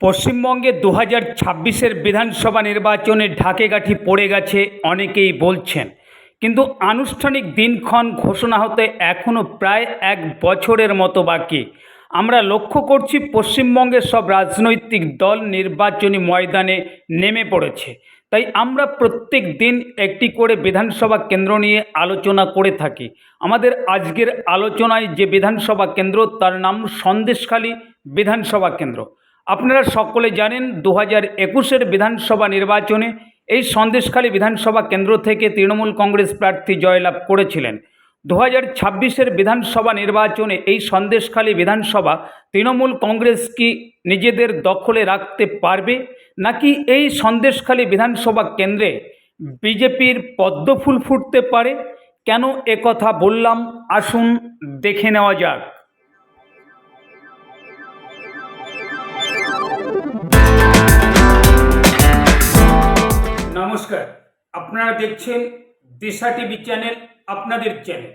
পশ্চিমবঙ্গে দু হাজার ছাব্বিশের বিধানসভা নির্বাচনে ঢাকেগাঠি পড়ে গেছে অনেকেই বলছেন। কিন্তু আনুষ্ঠানিক দিনক্ষণ ঘোষণা হতে এখনও প্রায় এক বছরের মতো বাকি। আমরা লক্ষ্য করছি পশ্চিমবঙ্গের সব রাজনৈতিক দল নির্বাচনী ময়দানে নেমে পড়েছে। তাই আমরা প্রত্যেক দিন একটি করে বিধানসভা কেন্দ্র নিয়ে আলোচনা করে থাকি। আমাদের আজকের আলোচনায় যে বিধানসভা কেন্দ্র, তার নাম সন্দেশখালী বিধানসভা কেন্দ্র। আপনারা সকলে জানেন দু হাজার একুশের বিধানসভা নির্বাচনে এই সন্দেশখালী বিধানসভা কেন্দ্র থেকে তৃণমূল কংগ্রেস প্রার্থী জয়লাভ করেছিলেন। দু হাজার ছাব্বিশের বিধানসভা নির্বাচনে এই সন্দেশখালী বিধানসভা তৃণমূল কংগ্রেস কি নিজেদের দখলে রাখতে পারবে, নাকি এই সন্দেশখালী বিধানসভা কেন্দ্রে বিজেপির পদ্মফুল ফুটতে পারে? কেন একথা বললাম? আসুন দেখে নেওয়া যাক। নমস্কার। আপনারা দেখছেন দিশা টিভি চ্যানেল আপনাদের চ্যানেল।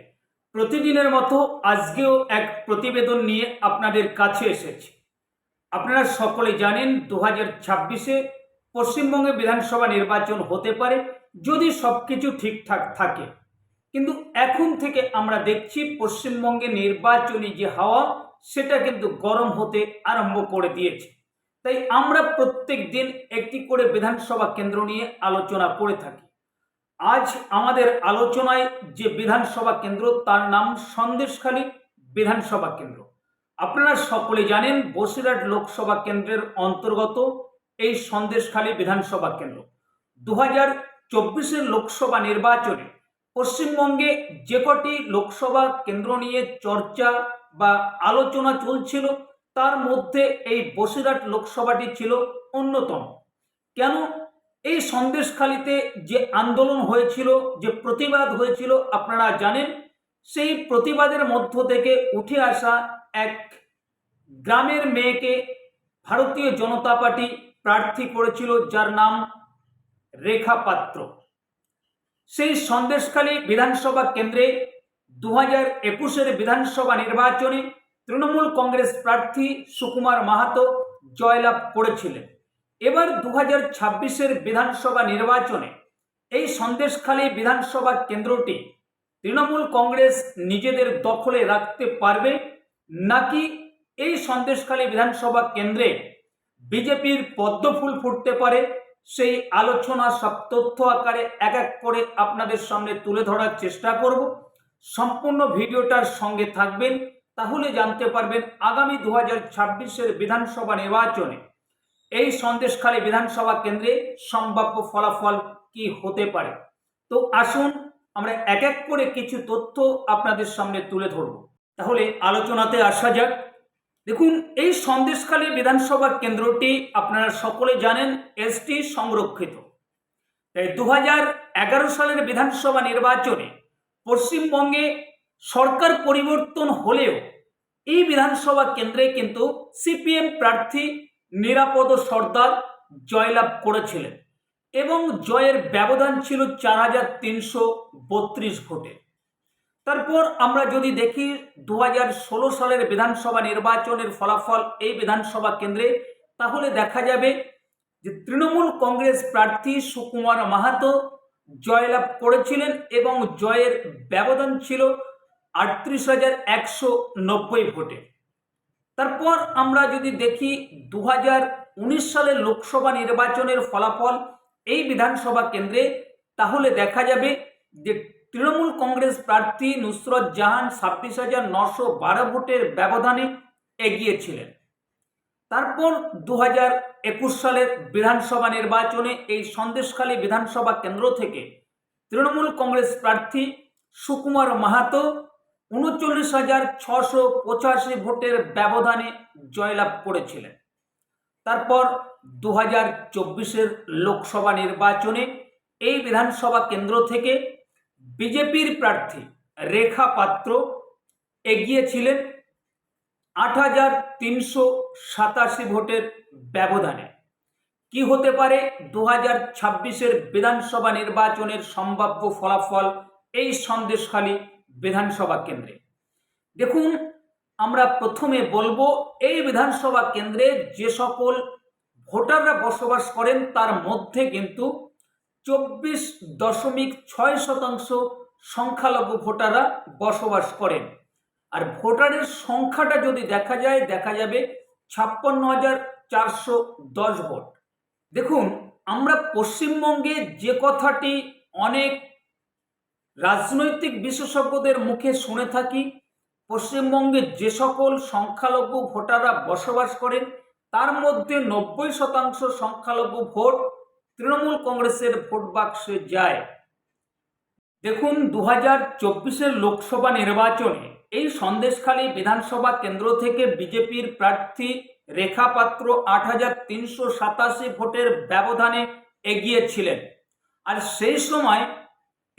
প্রতিদিনের মতো আজকেও এক প্রতিবেদন নিয়ে আপনাদের কাছে এসেছি। আপনারা সকলে জানেন, দু হাজার ছাব্বিশে পশ্চিমবঙ্গে বিধানসভা নির্বাচন হতে পারে যদি সব কিছু ঠিকঠাক থাকে। কিন্তু এখন থেকে আমরা দেখছি পশ্চিমবঙ্গে নির্বাচনী যে হাওয়া, সেটা কিন্তু গরম হতে আরম্ভ করে দিয়েছে। তাই আমরা প্রত্যেক দিন একটি করে বিধানসভা কেন্দ্র নিয়ে আলোচনা করে থাকি। আজ আমাদের আলোচনায় যে বিধানসভা কেন্দ্র, তার নাম সন্দেশখালী বিধানসভা কেন্দ্র। আপনারা সকলে জানেন বসিরহাট লোকসভা কেন্দ্রের অন্তর্গত এই সন্দেশখালী বিধানসভা কেন্দ্র। দু হাজার চব্বিশের লোকসভা নির্বাচনে পশ্চিমবঙ্গে যে কটি লোকসভা কেন্দ্র নিয়ে চর্চা বা আলোচনা চলছিল তার মধ্যে এই বসিরহাট লোকসভাটি ছিল অন্যতম। কেন? এই সন্দেশখালিতে যে আন্দোলন হয়েছিল, যে প্রতিবাদ হয়েছিল, আপনারা জানেন, সেই প্রতিবাদের মধ্য থেকে উঠে আসা এক গ্রামের মেয়েকে ভারতীয় জনতা পার্টি প্রার্থী করেছিল, যার নাম রেখা পাত্র। সেই সন্দেশখালী বিধানসভা কেন্দ্রে দু হাজার একুশের বিধানসভা নির্বাচনে তৃণমূল কংগ্রেস প্রার্থী সুকুমার মাহাতো জয়লাভ করেছিলেন। এবার দু হাজার ছাব্বিশের বিধানসভা নির্বাচনে এই সন্দেশখালী বিধানসভা কেন্দ্রটি তৃণমূল কংগ্রেস নিজেদের দখলে রাখতে পারবে নাকি এই সন্দেশখালী বিধানসভা কেন্দ্রে বিজেপির পদ্মফুল ফুটতে পারে? সেই আলোচনা সব তথ্য আকারে এক এক করে আপনাদের সামনে তুলে ধরার চেষ্টা করব। সম্পূর্ণ ভিডিওটার সঙ্গে থাকবেন। তাহলে জানতে পারবেন আগামী দু হাজার ছাব্বিশের বিধানসভা নির্বাচনে এই সন্দেশখালী বিধানসভা কেন্দ্রে সম্ভাব্য ফলাফল কি হতে পারে? তো আসুন আমরা এক এক করে কিছু তথ্য আপনাদের সামনে তুলে ধরব। তাহলে আলোচনাতে আসা যাক। দেখুন, এই সন্দেশখালী বিধানসভা কেন্দ্রটি আপনারা সকলে জানেন এসটি সংরক্ষিত। তাই দু সালের বিধানসভা নির্বাচনে পশ্চিমবঙ্গে সরকার পরিবর্তন হলেও এই বিধানসভা কেন্দ্রে কিন্তু সিপিএম প্রার্থী নিরাপদ সর্দার জয়লাভ করেছিলেন এবং জয়ের ব্যবধান ছিল চার হাজার তিনশো বত্রিশ ভোটে। তারপর আমরা যদি দেখি দু হাজার ষোলো সালের বিধানসভা নির্বাচনের ফলাফল এই বিধানসভা কেন্দ্রে, তাহলে দেখা যাবে যে তৃণমূল কংগ্রেস প্রার্থী সুকুমার মাহাতো জয়লাভ করেছিলেন এবং জয়ের ব্যবধান ছিল আটত্রিশ হাজার একশো নব্বই ভোটে। তারপর আমরা যদি দেখি দু উনিশ সালের লোকসভা নির্বাচনের ফলাফল এই বিধানসভা কেন্দ্রে, তাহলে দেখা যাবে যে তৃণমূল কংগ্রেস প্রার্থী নুসরত জাহান ছাব্বিশ হাজার নশো বারো ভোটের ব্যবধানে এগিয়েছিলেন তারপর দু হাজার একুশ সালের বিধানসভা নির্বাচনে এই সন্দেশখালী বিধানসভা কেন্দ্র থেকে তৃণমূল কংগ্রেস প্রার্থী সুকুমার মাহাতো উনচল্লিশ হাজার ছশো পঁচাশি ভোটের ব্যবধানে জয়লাভ করেছিলেন। তারপর দু হাজার চব্বিশের লোকসভা নির্বাচনে এই বিধানসভা কেন্দ্র থেকে বিজেপির প্রার্থী রেখা পাত্র এগিয়েছিলেন আট হাজার তিনশো সাতাশি ভোটের ব্যবধানে। কি হতে পারে দু হাজার ছাব্বিশের বিধানসভা নির্বাচনের সম্ভাব্য ফলাফল এই সন্দেশখালী বিধানসভা কেন্দ্রে। দেখুন, আমরা প্রথমে বলব, এই বিধানসভা কেন্দ্রে যে সকল ভোটাররা বসবাস করেন, তার মধ্যে কিন্তু চব্বিশ দশমিক ছয় শতাংশ সংখ্যালঘু ভোটাররা বসবাস করেন। আর ভোটারের সংখ্যাটা যদি দেখা যায়, দেখা যাবে ছাপ্পান্ন হাজার চারশো দশ ভোট। দেখুন, আমরা পশ্চিমবঙ্গে যে কথাটি অনেক রাজনৈতিক বিশেষজ্ঞদের মুখে শুনে থাকি, পশ্চিমবঙ্গে যে সকল সংখ্যালঘু ভোটাররা বসবাস করেন, তার মধ্যে নব্বই শতাংশ সংখ্যালঘু ভোট তৃণমূল কংগ্রেসের ভোট বাক্সে যায়। দেখুন দু হাজার চব্বিশের লোকসভা নির্বাচনে এই সন্দেশখালী বিধানসভা কেন্দ্র থেকে বিজেপির প্রার্থী রেখা পাত্র আট হাজার তিনশো সাতাশি ভোটের ব্যবধানে এগিয়েছিলেন। আর সেই সময়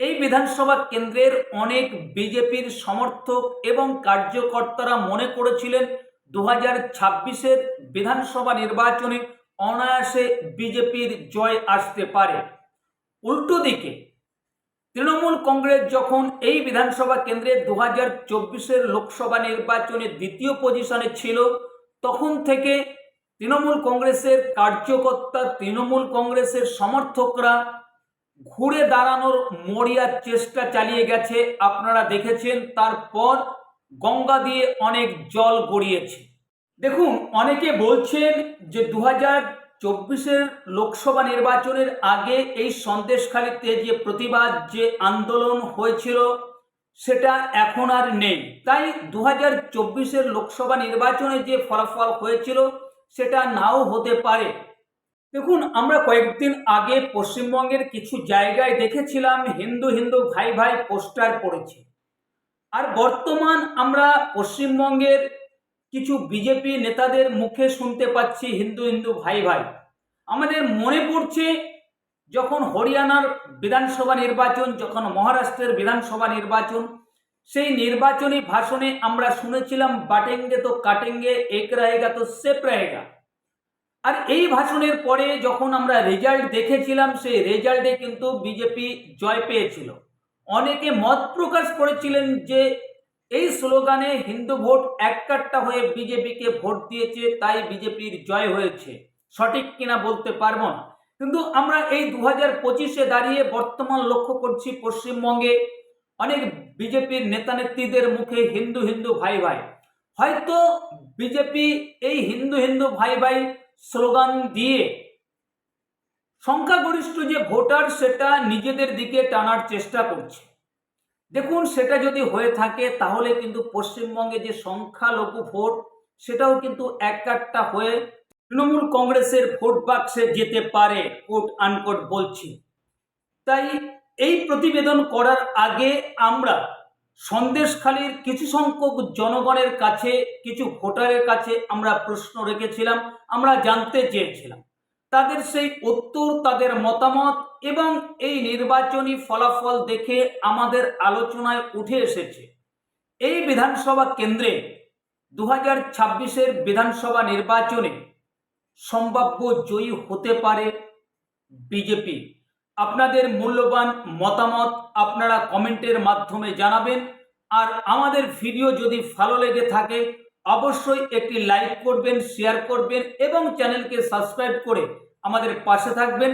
এই বিধানসভা কেন্দ্রের অনেক বিজেপির সমর্থক এবং কার্যকর্তারা মনে করেছিলেন দু হাজার ছাব্বিশের বিধানসভা নির্বাচনে অনায়াসে বিজেপির জয় আসতে পারে। উল্টো দিকে, তৃণমূল কংগ্রেস যখন এই বিধানসভা কেন্দ্রে দু হাজার চব্বিশের লোকসভা নির্বাচনে দ্বিতীয় পজিশনে ছিল, তখন থেকে তৃণমূল কংগ্রেসের কার্যকর্তা, তৃণমূল কংগ্রেসের সমর্থকরা ঘুরে দাঁড়ানোর মরিয়ার চেষ্টা চালিয়ে গেছে। আপনারা দেখেছেন, তারপর গঙ্গা দিয়ে অনেক জল গড়িয়েছে। দেখুন, অনেকে বলছেন যে দু হাজার চব্বিশের লোকসভা নির্বাচনের আগে এই সন্দেশখালিতে যে প্রতিবাদ, যে আন্দোলন হয়েছিল, সেটা এখন আর নেই। তাই দু হাজার চব্বিশের লোকসভা নির্বাচনে যে ফলাফল হয়েছিল, সেটা নাও হতে পারে। দেখুন, আমরা কয়েকদিন আগে পশ্চিমবঙ্গের কিছু জায়গায় দেখেছিলাম, হিন্দু হিন্দু ভাই ভাই পোস্টার পড়েছে। আর বর্তমান আমরা পশ্চিমবঙ্গের কিছু বিজেপি নেতাদের মুখে শুনতে পাচ্ছি, হিন্দু হিন্দু ভাই ভাই। আমাদের মনে পড়ছে, যখন হরিয়ানার বিধানসভা নির্বাচন, যখন মহারাষ্ট্রের বিধানসভা নির্বাচন, সেই নির্বাচনী ভাষণে আমরা শুনেছিলাম, বাটেঙ্গে তো কাটেঙ্গে, এক রহেগা তো সেপ রহেগা আর এই ভাষণের পরে যখন আমরা রেজাল্ট দেখেছিলাম, সেই রেজাল্টে কিন্তু বিজেপি জয় পেয়েছিল। অনেকে মত প্রকাশ করেছিলেন যে এই স্লোগানে হিন্দু ভোট এককাট্টা হয়ে বিজেপিকে ভোট দিয়েছে, তাই বিজেপির জয় হয়েছে। সঠিক কিনা বলতে পারব না। কিন্তু আমরা এই দু হাজার পঁচিশে দাঁড়িয়ে বর্তমান লক্ষ্য করছি পশ্চিমবঙ্গে। অনেক বিজেপির নেতা নেত্রীদের মুখে হিন্দু হিন্দু ভাই ভাই। হয়তো বিজেপি এই হিন্দু হিন্দু ভাই ভাই স্লোগান দিয়ে সংখ্যাগরিষ্ঠ যে ভোটার সেটা নিজেদের দিকে টানার চেষ্টা করছে। দেখুন, সেটা যদি হয়ে থাকে, তাহলে কিন্তু পশ্চিমবঙ্গে যে সংখ্যালঘু ভোট, সেটাও কিন্তু একটা হয়ে তৃণমূল কংগ্রেসের ভোট বাক্সে যেতে পারে কোট আনকোট বলছি। তাই এই প্রতিবেদন করার আগে আমরা সন্দেশখালীর কিছু সংখ্যক জনগণের কাছে, কিছু ভোটারের কাছে আমরা প্রশ্ন রেখেছিলাম, আমরা জানতে চেয়েছিলাম। তাদের সেই উত্তর, তাদের মতামত এবং এই নির্বাচনী ফলাফল দেখে আমাদের আলোচনায় উঠে এসেছে। এই বিধানসভা কেন্দ্রে দু হাজার ছাব্বিশের বিধানসভা নির্বাচনে সম্ভাব্য জয়ী হতে পারে বিজেপি। আপনাদের মূল্যবান মতামত আপনারা কমেন্টের মাধ্যমে জানাবেন। আর আমাদের ভিডিও যদি ভালো লেগে থাকে, অবশ্যই একটি লাইক করবেন, শেয়ার করবেন এবং চ্যানেলকে সাবস্ক্রাইব করে আমাদের পাশে থাকবেন।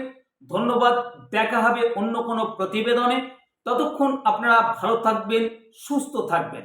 ধন্যবাদ, দেখা হবে অন্য কোনো প্রতিবেদনে। ততক্ষণ আপনারা ভালো থাকবেন, সুস্থ থাকবেন।